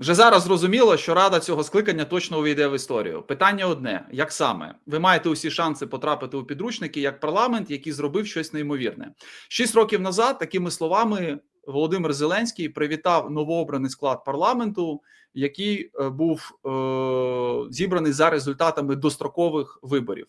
Вже зараз зрозуміло, що рада цього скликання точно увійде в історію. Питання одне: як саме ви маєте усі шанси потрапити у підручники як парламент, який зробив щось неймовірне? Шість років назад такими словами Володимир Зеленський привітав новообраний склад парламенту, який е, був е, зібраний за результатами дострокових виборів.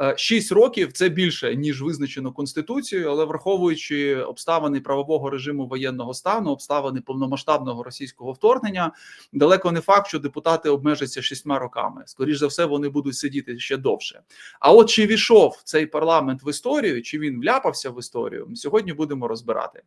Е, Шість років це більше ніж визначено конституцією, але враховуючи обставини правового режиму воєнного стану, обставини повномасштабного російського вторгнення, далеко не факт, що депутати обмежаться шістьма роками. Скоріше за все, вони будуть сидіти ще довше. А от чи війшов цей парламент в історію, чи він вляпався в історію, сьогодні будемо розбирати.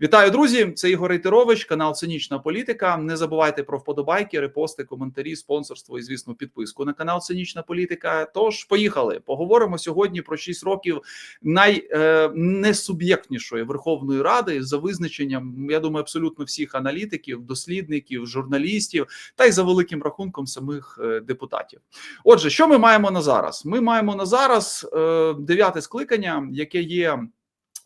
Вітаю, друзі! Це Ігор Рейтерович, канал Цинічна Політика. Не забувайте про вподобайки, репости, коментарі, спонсорство і, звісно, підписку на канал Цинічна Політика. Тож поїхали. Поговоримо сьогодні про 6 років найнесуб'єктнішої Верховної Ради за визначенням, я думаю, абсолютно всіх аналітиків, дослідників, журналістів та й за великим рахунком самих е, депутатів. Отже, що ми маємо на зараз? Ми маємо на зараз е, дев'яте скликання, яке є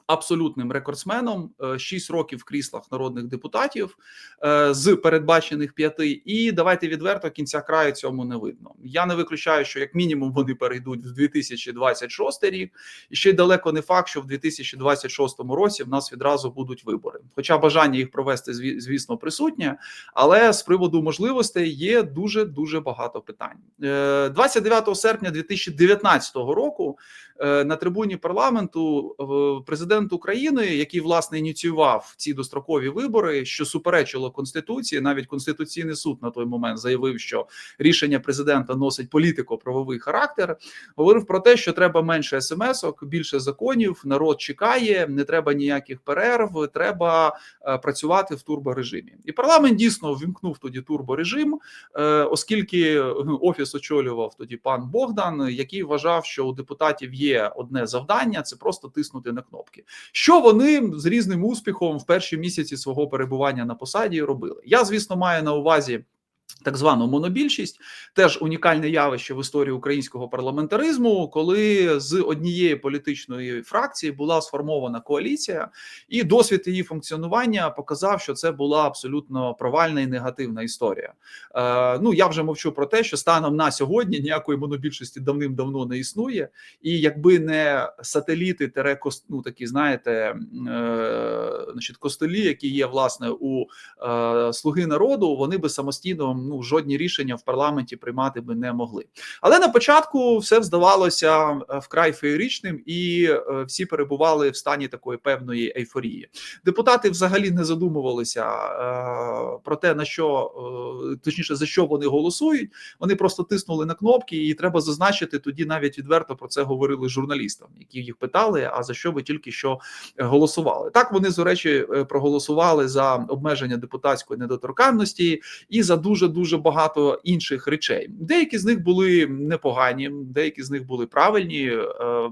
абсолютним рекордсменом. е, Шість років в кріслах народних депутатів е, з передбачених п'яти. І давайте відверто кінця краю цьому не видно. Я не виключаю, що як мінімум вони перейдуть в 2026 рік, і ще й далеко не факт, що в 2026 році в нас відразу будуть вибори. Хоча бажання їх провести, зві- звісно, присутнє, але з приводу можливостей є дуже дуже багато питань. Е, 29 серпня 2019 року е, на трибуні парламенту е, президент України, який власне ініціював ці дострокові вибори, що суперечило конституції, навіть конституційний суд на той момент заявив, що рішення президента носить політико-правовий характер. Говорив про те, що треба менше смс-ок, більше законів. Народ чекає, не треба ніяких перерв, треба е, працювати в турборежимі. І парламент дійсно ввімкнув тоді турборежим, е, оскільки е, офіс очолював тоді пан Богдан, який вважав, що у депутатів є одне завдання це просто тиснути на кнопки. Що вони з різним успіхом в перші місяці свого перебування на посаді робили? Я, звісно, маю на увазі. Так звану монобільшість теж унікальне явище в історії українського парламентаризму, коли з однієї політичної фракції була сформована коаліція, і досвід її функціонування показав, що це була абсолютно провальна і негативна історія. Е, ну я вже мовчу про те, що станом на сьогодні ніякої монобільшості давним-давно не існує, і якби не сателіти, тере ну, такі знаєте, е, значить, костелі, які є власне у е, слуги народу, вони би самостійно ну жодні рішення в парламенті приймати би не могли. Але на початку все здавалося е, вкрай феєричним, і е, всі перебували в стані такої певної ейфорії. Депутати взагалі не задумувалися е, про те, на що точніше за що вони голосують. Вони просто тиснули на кнопки, і треба зазначити тоді навіть відверто про це говорили журналістам, які їх питали: а за що ви тільки що голосували? Так вони з речі проголосували за обмеження депутатської недоторканності і за дуже дуже багато інших речей. Деякі з них були непогані, деякі з них були правильні е,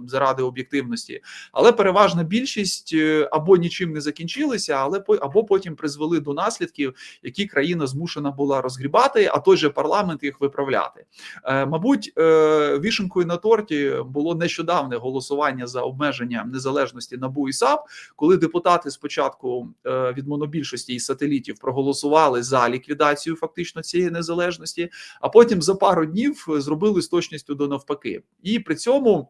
заради об'єктивності, але переважна більшість е, або нічим не закінчилися, але або потім призвели до наслідків, які країна змушена була розгрібати, а той же парламент їх виправляти. Е, Мабуть, вішенкою на торті було нещодавне голосування за обмеження незалежності НАБУ і САП, коли депутати спочатку від монобільшості і сателітів проголосували за ліквідацію фактично цієї незалежності, а потім за пару днів зробили з точністю до навпаки, і при цьому.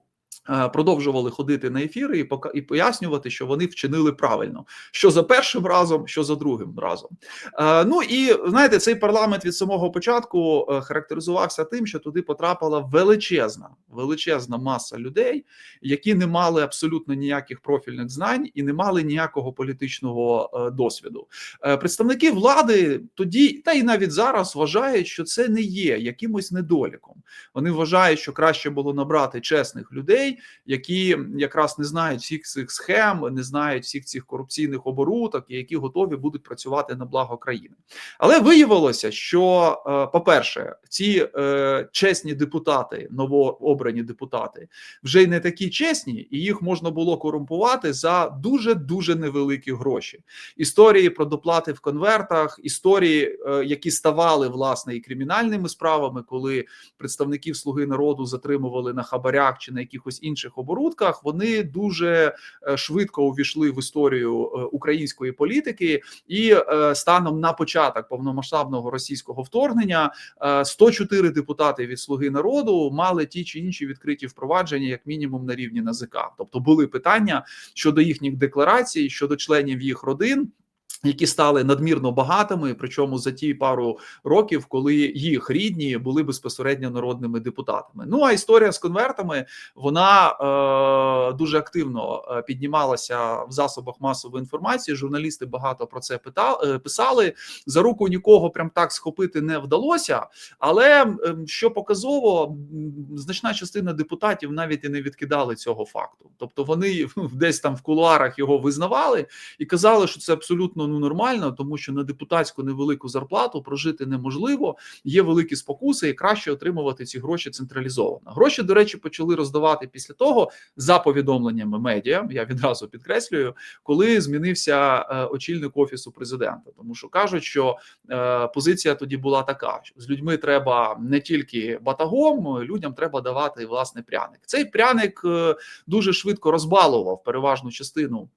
Е, Продовжували ходити на ефіри і пока і пояснювати, що вони вчинили правильно, що за першим разом, що за другим разом. Е, ну і знаєте, цей парламент від самого початку е, характеризувався тим, що туди потрапила величезна, величезна маса людей, які не мали абсолютно ніяких профільних знань і не мали ніякого політичного досвіду. Представники влади тоді, та й навіть зараз вважають, що це не є якимось недоліком. Вони вважають, що краще було набрати чесних людей, які якраз не знають всіх цих схем, не знають всіх цих корупційних оборудок, і які готові будуть працювати на благо країни. Але виявилося, що, е, по-перше, ці е, чесні депутати, новообрані депутати, вже й не такі чесні, і їх можна було корумпувати за дуже дуже невеликі гроші. Історії про доплати в конвертах, історії, е, які ставали власне і кримінальними справами, коли представників слуги народу затримували на хабарях чи на якихось інших оборудках, вони дуже е, швидко увійшли в історію е, української політики, і е, станом на початок повномасштабного російського вторгнення е, 104 депутати від Слуги народу мали ті чи інші відкриті впровадження, як мінімум на рівні НАЗК. Тобто були питання щодо їхніх декларацій, щодо членів їх родин. Які стали надмірно багатими, причому за ті пару років, коли їх рідні були безпосередньо народними депутатами. Ну а історія з конвертами вона е, дуже активно е, піднімалася в засобах масової інформації. Журналісти багато про це питали, писали. За руку нікого прям так схопити не вдалося. Але е, що показово, значна частина депутатів навіть і не відкидали цього факту. Тобто вони десь там в кулуарах його визнавали і казали, що це абсолютно ну нормально, тому що на депутатську невелику зарплату прожити неможливо. Є великі спокуси, і краще отримувати ці гроші централізовано. Гроші, до речі, почали роздавати після того за повідомленнями медіа. Я відразу підкреслюю, коли змінився е, очільник офісу президента, тому що кажуть, що е, позиція тоді була така: що з людьми треба не тільки батагом, людям треба давати власне пряник. Цей пряник е, дуже швидко розбалував переважну частину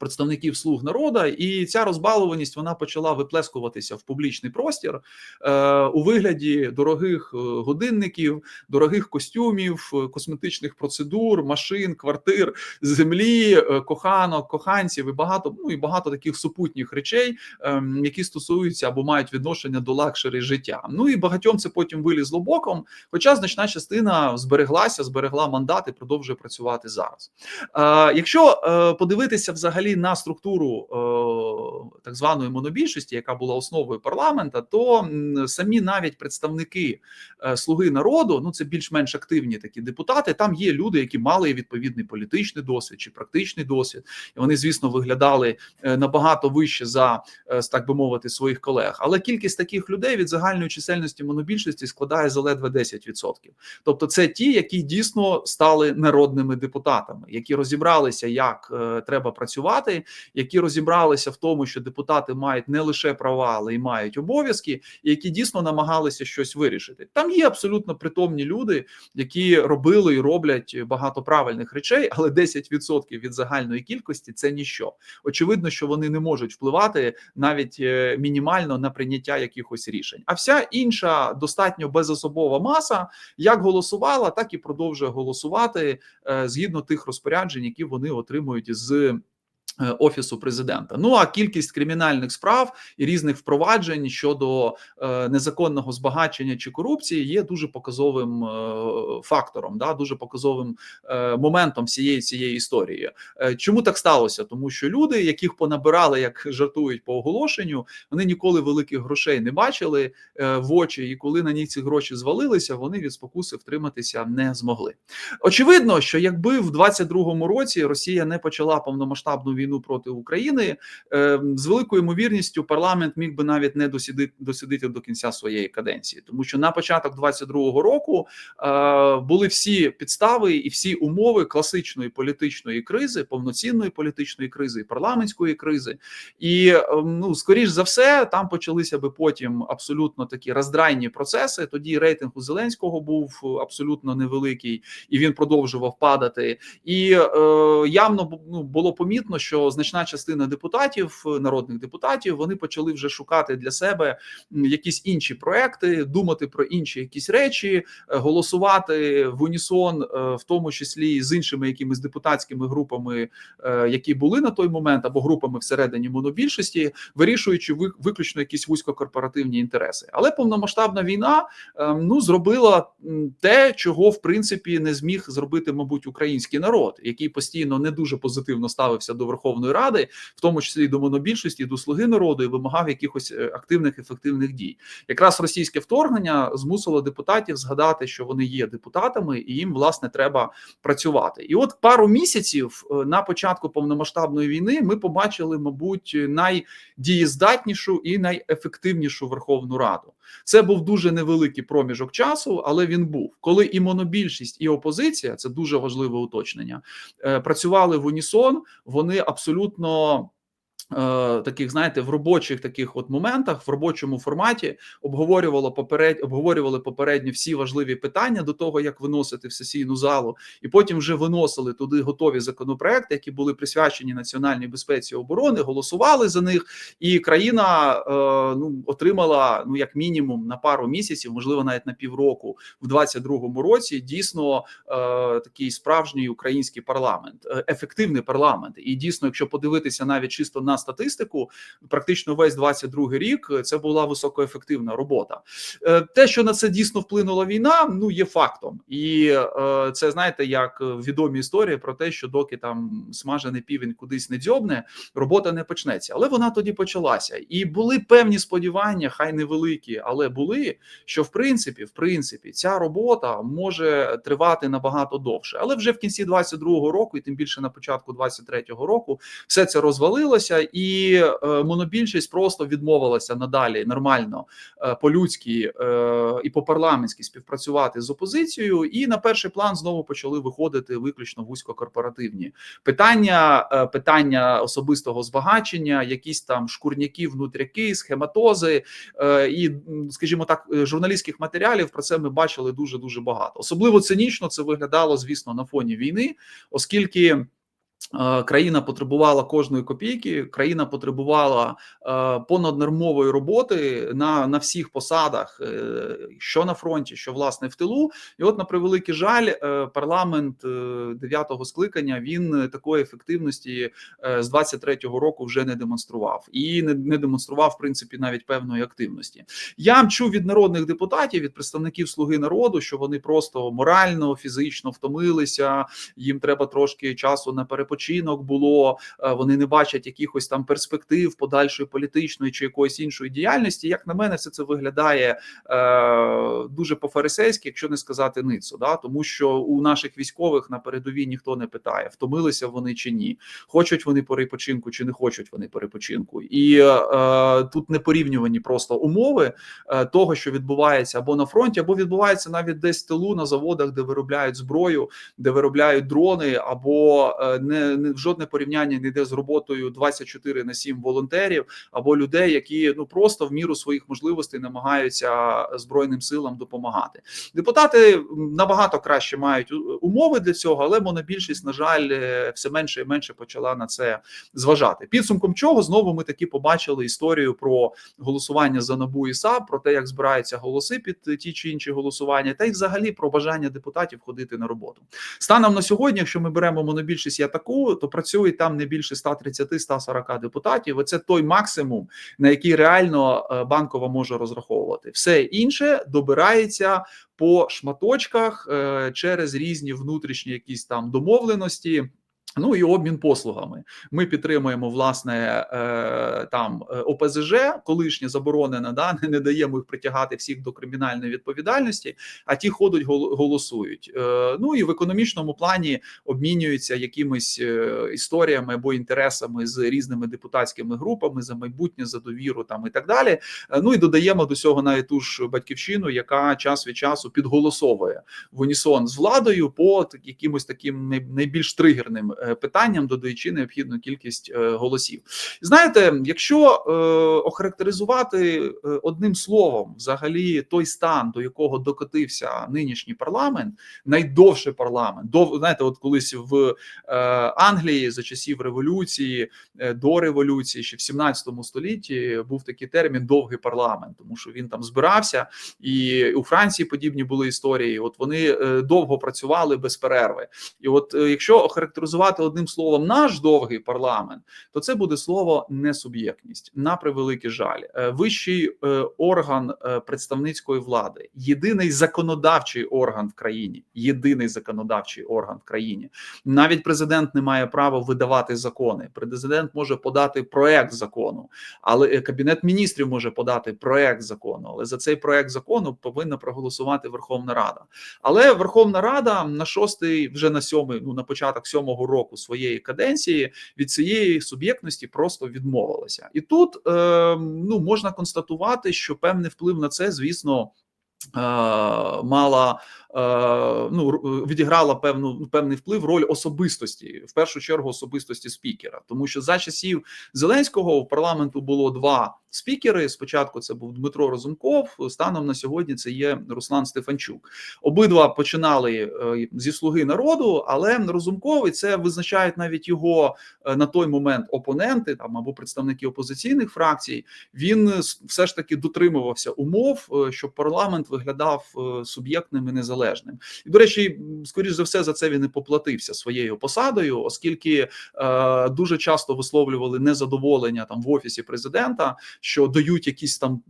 представників слуг народа, і ця розбалованість вона почала виплескуватися в публічний простір е, у вигляді дорогих е, годинників, дорогих костюмів, е, косметичних процедур, машин, квартир, землі, е, коханок, коханців і багато ну і багато таких супутніх речей, е, які стосуються або мають відношення до лакшері життя. Ну і багатьом це потім вилізло боком. Хоча значна частина збереглася, зберегла мандат і продовжує працювати зараз. Е, якщо е, подивитися взагалі на структуру е, так званої монобільшості, яка була основою парламента, то самі навіть представники е, слуги народу, ну це більш-менш активні такі депутати. Там є люди, які мали відповідний політичний досвід чи практичний досвід, і вони, звісно, виглядали е, набагато вище за так би мовити своїх колег. Але кількість таких людей від загальної чисельності монобільшості складає заледве 10%. Тобто, це ті, які дійсно стали народними депутатами, які розібралися, як треба працювати, які розібралися в тому, що депутати мають не лише права, але й мають обов'язки, і які дійсно намагалися щось вирішити. Там є абсолютно притомні люди, які робили і роблять багато правильних речей, але 10% від загальної кількості це ніщо. Очевидно, що вони не можуть впливати навіть е, мінімально на прийняття якихось рішень. А вся інша достатньо безособова маса як голосувала, так і продовжує голосувати е, згідно тих розпоряджень, які вони отримують з. Е, Офісу президента, ну а кількість кримінальних справ і різних впроваджень щодо е, незаконного збагачення чи корупції є дуже показовим е, фактором, да дуже показовим моментом всієї цієї історії. Чому так сталося? Тому що люди, яких понабирали, як жартують по оголошенню, вони ніколи великих грошей не бачили в очі, і коли на них ці гроші звалилися, вони від спокуси втриматися не змогли. Очевидно, що якби в 22-му році Росія не почала повномасштабну війну проти України, е, з великою ймовірністю парламент міг би навіть не досидити, досидити до кінця своєї каденції, тому що на початок 22-го року е, були всі підстави і всі умови класичної політичної кризи, повноцінної політичної кризи, парламентської кризи, і е, ну скоріш за все, там почалися би потім абсолютно такі роздрайні процеси. Тоді рейтинг у Зеленського був абсолютно невеликий, і він продовжував падати. І е, явно ну, було помітно, що значна частина депутатів, народних депутатів, вони почали вже шукати для себе якісь інші проекти, думати про інші якісь речі, е, голосувати в унісон, е, в тому числі з іншими якимись депутатськими групами, е, які були на той момент, або групами всередині монобільшості, вирішуючи виключно якісь вузькокорпоративні інтереси. Але повномасштабна війна ну зробила те, чого в принципі не зміг зробити, мабуть, український народ, який постійно не дуже позитивно ставився до Верховної Ради, в тому числі до монобільшості, до слуги народу, і вимагав якихось е, активних ефективних дій. Якраз російське вторгнення змусило депутатів згадати, що вони є депутатами, і їм власне треба працювати. І от пару місяців е, на початку повномасштабної війни ми побачили, мабуть, найдієздатнішу і найефективнішу Верховну Раду. Це був дуже невеликий проміжок часу, але він був коли і монобільшість, і опозиція це дуже важливе уточнення. Е, працювали в унісон. Вони абсолютно таких, знаєте, в робочих таких от моментах, в робочому форматі обговорювало поперед, обговорювали попередньо всі важливі питання до того, як виносити в сесійну залу, і потім вже виносили туди готові законопроекти, які були присвячені національній безпеці і оборони, голосували за них, і країна е, ну отримала ну як мінімум на пару місяців, можливо, навіть на півроку, в 22-му році дійсно е, такий справжній український парламент, е, ефективний парламент. І дійсно, якщо подивитися навіть чисто на статистику, практично весь 22 рік це була високоефективна робота. Е, Те, що на це дійсно вплинула війна, ну є фактом, і е, це знаєте, як відомі історії про те, що доки там смажений півень кудись не дзьобне, робота не почнеться. Але вона тоді почалася, і були певні сподівання, хай невеликі, але були що в принципі, в принципі, ця робота може тривати набагато довше. Але вже в кінці 22-го року, і тим більше на початку 23-го року, все це розвалилося, і е, монобільшість просто відмовилася надалі нормально е, по-людськи е, і по парламентськи співпрацювати з опозицією. І на перший план знову почали виходити виключно вузькокорпоративні питання, питання особистого збагачення, якісь там шкурняки, внутряки, схематози і, скажімо так, журналістських матеріалів про це ми бачили дуже дуже багато. Особливо цинічно це виглядало, звісно, на фоні війни, оскільки. Е, Країна потребувала кожної копійки. Країна потребувала е, понаднормової роботи на на всіх посадах, е, що на фронті, що власне в тилу. І, от, на превеликий жаль, парламент дев'ятого скликання він такої ефективності з 23-го року вже не демонстрував і не, не демонстрував в принципі навіть певної активності. Я чув від народних депутатів, від представників Слуги народу, що вони просто морально, фізично втомилися. Їм треба трошки часу на перепочинок було. е, Вони не бачать якихось там перспектив подальшої політичної чи якоїсь іншої діяльності. Як на мене, все це виглядає е, дуже по-фарисейськи, якщо не сказати ницо. Да? Тому що у наших військових на передовій ніхто не питає, втомилися вони чи ні, хочуть вони перепочинку чи не хочуть вони перепочинку, і е, тут не порівнювані просто умови е, того, що відбувається або на фронті, або відбувається навіть десь в тилу на заводах, де виробляють зброю, де виробляють дрони, або е, не, в жодне порівняння не йде з роботою 24 на 7 волонтерів або людей, які ну просто в міру своїх можливостей намагаються збройним силам допомагати. Депутати набагато краще мають умови для цього, але монобільшість, на жаль, е, все менше і менше почала на це зважати. Підсумком чого знову ми таки побачили історію про голосування за набу і САП, про те, як збираються голоси під ті чи інші голосування, та й взагалі про бажання депутатів ходити на роботу. Станом на сьогодні, якщо ми беремо монобільшість як таку, то працює там не більше 130-140 депутатів. Оце той максимум, на який реально е, банкова може розраховувати. Все інше добирається по шматочках е, через різні внутрішні якісь там домовленості. Ну і обмін послугами. Ми підтримуємо власне е, там е, ОПЗЖ, колишнє заборонене, да не, даємо їх притягати всіх до кримінальної відповідальності, а ті ходять гол- голосують. Е, ну і в економічному плані обмінюються якимись історіями або інтересами з різними депутатськими групами за майбутнє, за довіру там і так далі. Ну і додаємо до цього навіть ту ж батьківщину, яка час від часу підголосовує в унісон з владою по якимось таким най- найбільш тригерним питанням, додаючи необхідну кількість е, голосів. Знаєте, якщо е, охарактеризувати е, одним словом, взагалі той стан, до якого докотився нинішній парламент, найдовший парламент, дов, знаєте, от колись в е, Англії за часів революції, е, до революції, ще в 17 столітті був такий термін довгий парламент, тому що він там збирався, і у Франції подібні були історії. От вони е, довго працювали без перерви. І от е, якщо охарактеризувати одним словом наш довгий парламент, то це буде слово несуб'єктність. На превеликий жаль, Е, вищий е, орган е, представницької влади, єдиний законодавчий орган в країні, єдиний законодавчий орган в країні. Навіть президент не має права видавати закони. Президент може подати проект закону, але кабінет міністрів може подати проект закону. Але за цей проект закону повинна проголосувати Верховна Рада. Але Верховна Рада на шостий, вже на сьомий, ну на початок сьомого року своєї каденції від цієї суб'єктності просто відмовилася. І тут е, ну можна констатувати, що певний вплив на це, звісно. Е, мала е, ну відіграла певну певний вплив роль особистості, в першу чергу особистості спікера, тому що за часів Зеленського в парламенту було два спікери. Спочатку це був Дмитро Розумков. Станом на сьогодні це є Руслан Стефанчук. Обидва починали е, зі слуги народу, але Розумков і це визначають навіть його на той момент опоненти там або представники опозиційних фракцій. Він все ж таки дотримувався умов, щоб парламент виглядав е, суб'єктним і незалежним. І до речі, скоріш за все за це він і поплатився своєю посадою, оскільки е, дуже часто висловлювали незадоволення там в офісі президента, що дають якісь там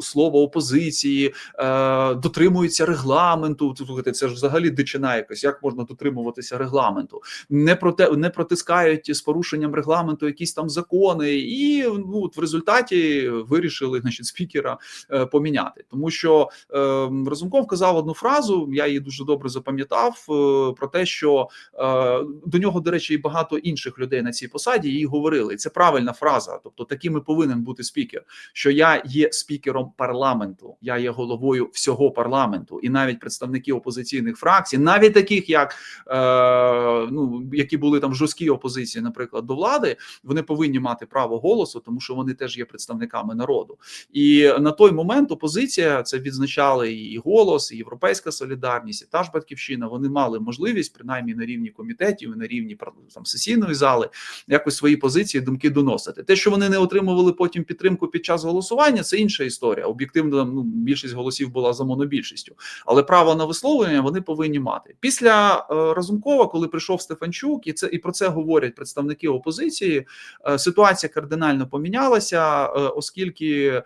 слово опозиції, е, дотримуються регламенту. Це ж взагалі дичина якась. Як можна дотримуватися регламенту? Не проте не протискають з порушенням регламенту якісь там закони, і ну в результаті вирішили значить спікера е, поміняти, тому що е, Разумков казав одну фразу. Я її дуже добре запам'ятав е, про те, що е, до нього, до речі, і багато інших людей на цій посаді її говорили. І Це правильна фраза. Тобто, таким і повинен бути спікер. Що я є спікером парламенту, я є головою всього парламенту, і навіть представники опозиційних фракцій, навіть таких, як е, ну які були там жорсткі опозиції, наприклад, до влади, вони повинні мати право голосу, тому що вони теж є представниками народу. І на той момент опозиція це відзначали і голос, і європейська солідарність, і та ж батьківщина. Вони мали можливість, принаймні на рівні комітетів, і на рівні там сесійної зали, якось свої позиції, думки доносити. Те, що вони не отримували потім підтримку під час голосування, це інша історія. Об'єктивно, ну більшість голосів була за монобільшістю, але право на висловлення вони повинні мати. Після е, Разумкова, коли прийшов Стефанчук, і це і про це говорять представники опозиції. Е, ситуація кардинально помінялася, е, оскільки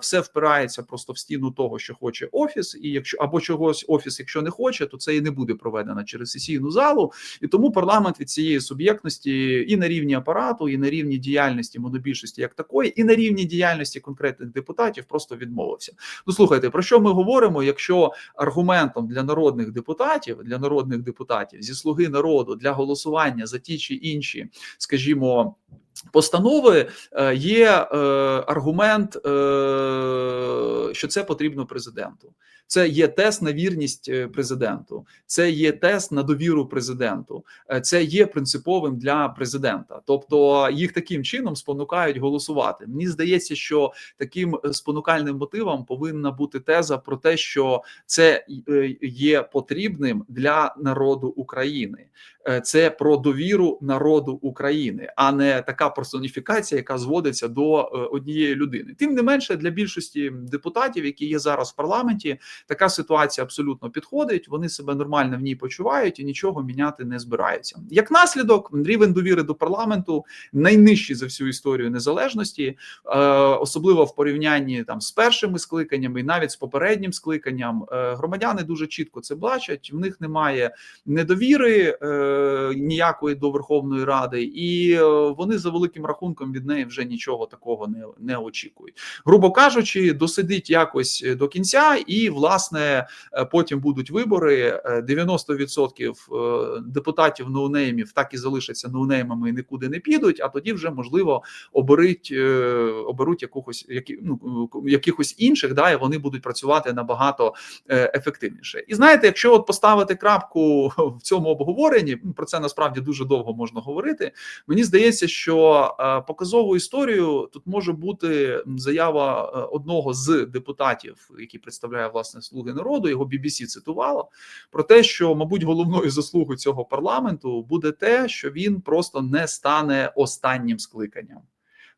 все впирається просто в стіну того, що хоче офіс, і якщо або чогось офіс, якщо не хоче, то це і не буде проведено через сесійну залу. І тому парламент від цієї суб'єктності і на рівні апарату, і на рівні діяльності монобільшості як такої, і на рівні діяльності конкретних депутатів просто відмовився. Ну слухайте, про що ми говоримо? Якщо аргументом для народних депутатів, для народних депутатів зі слуги народу для голосування за ті чи інші, скажімо. Постанови е, є е, аргумент, е, що це потрібно президенту. Це є тест на вірність президенту, це є тест на довіру президенту, це є принциповим для президента. Тобто їх таким чином спонукають голосувати. Мені здається, що таким спонукальним мотивом повинна бути теза про те, що це є потрібним для народу України. Це про довіру народу України, а не така персоніфікація, яка зводиться до е, однієї людини. Тим не менше, для більшості депутатів, які є зараз в парламенті, така ситуація абсолютно підходить. Вони себе нормально в ній почувають і нічого міняти не збираються. Як наслідок, рівень довіри до парламенту найнижчий за всю історію незалежності, е, особливо в порівнянні там з першими скликаннями, і навіть з попереднім скликанням. Е, громадяни дуже чітко це бачать. В них немає недовіри ніякої до Верховної Ради, і вони за великим рахунком від неї вже нічого такого не не очікують. Грубо кажучи, досидить якось до кінця, і власне е, потім будуть вибори. 90% е, е, депутатів ноунеймів так і залишаться ноунеймами і нікуди не підуть. А тоді вже можливо оберуть оберуть якогось які ну якихось інших, да і вони будуть працювати набагато ефективніше. І знаєте, якщо от поставити крапку в цьому обговоренні, про це насправді дуже довго можна говорити. Мені здається, що Е, показову історію тут може бути заява е, одного з депутатів, який представляє власне слуги народу. Його BBC цитувало про те, що, мабуть, головною заслугою цього парламенту буде те, що він просто не стане останнім скликанням.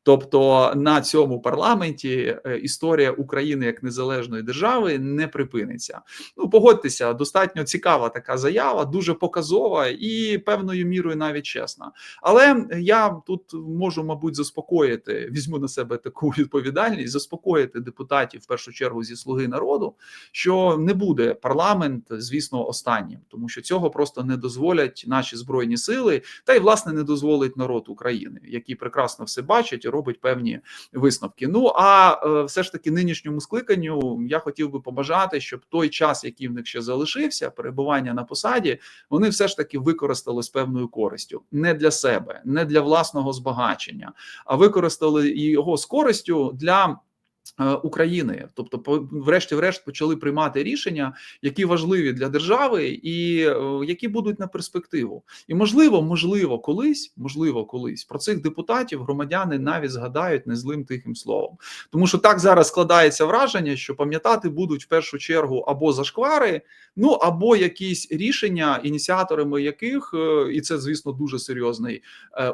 Тобто на цьому парламенті е, історія України як незалежної держави не припиниться. Ну погодьтеся, достатньо цікава така заява, дуже показова і певною мірою навіть чесна. Але я тут можу, мабуть, заспокоїти, візьму на себе таку відповідальність, заспокоїти депутатів в першу чергу зі слуги народу, що не буде парламент, звісно, останнім, тому що цього просто не дозволять наші збройні сили, та й власне не дозволить народ України, який прекрасно все бачить робить певні висновки. Ну а е, все ж таки нинішньому скликанню я хотів би побажати, щоб той час, який в них ще залишився, перебування на посаді, вони все ж таки використали з певною користю не для себе, не для власного збагачення, а використали його з користю для. Е, України, тобто, врешті-решт, почали приймати рішення, які важливі для держави, і е, які будуть на перспективу. І можливо, можливо, колись, можливо, колись про цих депутатів громадяни навіть згадають не злим тихим словом, тому що так зараз складається враження, що пам'ятати будуть в першу чергу або зашквари, ну або якісь рішення, ініціаторами яких, е, і це звісно дуже серйозний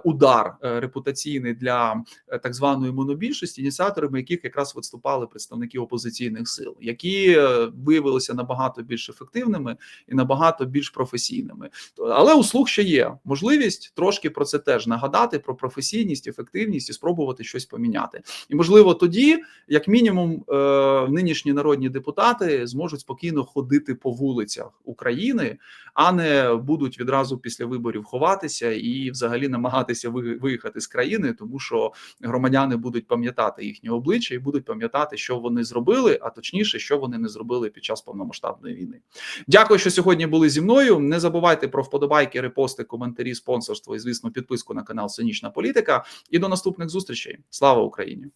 удар репутаційний для так званої монобільшості, ініціаторами яких якраз виступали представники опозиційних сил, які е, виявилися набагато більш ефективними і набагато більш професійними. Але у слух ще є можливість трошки про це теж нагадати про професійність, ефективність і спробувати щось поміняти. І можливо, тоді, як мінімум, е, нинішні народні депутати зможуть спокійно ходити по вулицях України, а не будуть відразу після виборів ховатися і взагалі намагатися виїхати з країни, тому що громадяни будуть пам'ятати їхнє обличчя і будуть пам'ятати, що вони зробили, а точніше, що вони не зробили під час повномасштабної війни. Дякую, що сьогодні були зі мною. Не забувайте про вподобайки, репости, коментарі, спонсорство і, звісно, підписку на канал Синічна Політика. І до наступних зустрічей. Слава Україні!